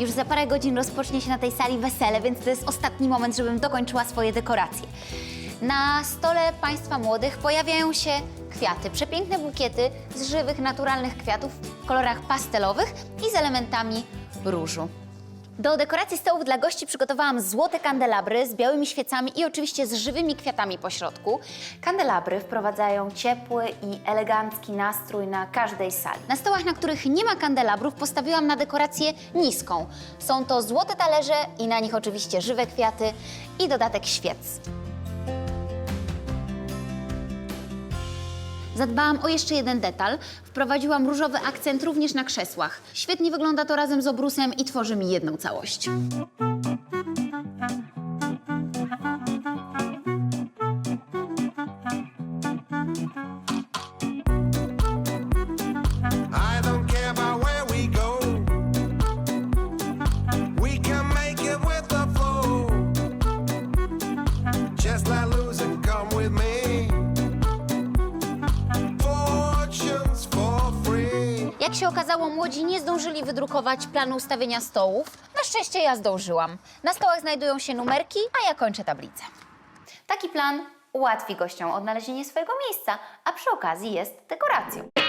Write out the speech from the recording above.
Już za parę godzin rozpocznie się na tej sali wesele, więc to jest ostatni moment, żebym dokończyła swoje dekoracje. Na stole Państwa młodych pojawiają się kwiaty, przepiękne bukiety z żywych, naturalnych kwiatów w kolorach pastelowych i z elementami różu. Do dekoracji stołów dla gości przygotowałam złote kandelabry z białymi świecami i oczywiście z żywymi kwiatami po środku. Kandelabry wprowadzają ciepły i elegancki nastrój na każdej sali. Na stołach, na których nie ma kandelabrów, postawiłam na dekorację niską. Są to złote talerze i na nich oczywiście żywe kwiaty i dodatek świec. Zadbałam o jeszcze jeden detal. Wprowadziłam różowy akcent również na krzesłach. Świetnie wygląda to razem z obrusem i tworzy mi jedną całość. Jak się okazało, młodzi nie zdążyli wydrukować planu ustawienia stołów. Na szczęście ja zdążyłam. Na stołach znajdują się numerki, a ja kończę tablicę. Taki plan ułatwi gościom odnalezienie swojego miejsca, a przy okazji jest dekoracją.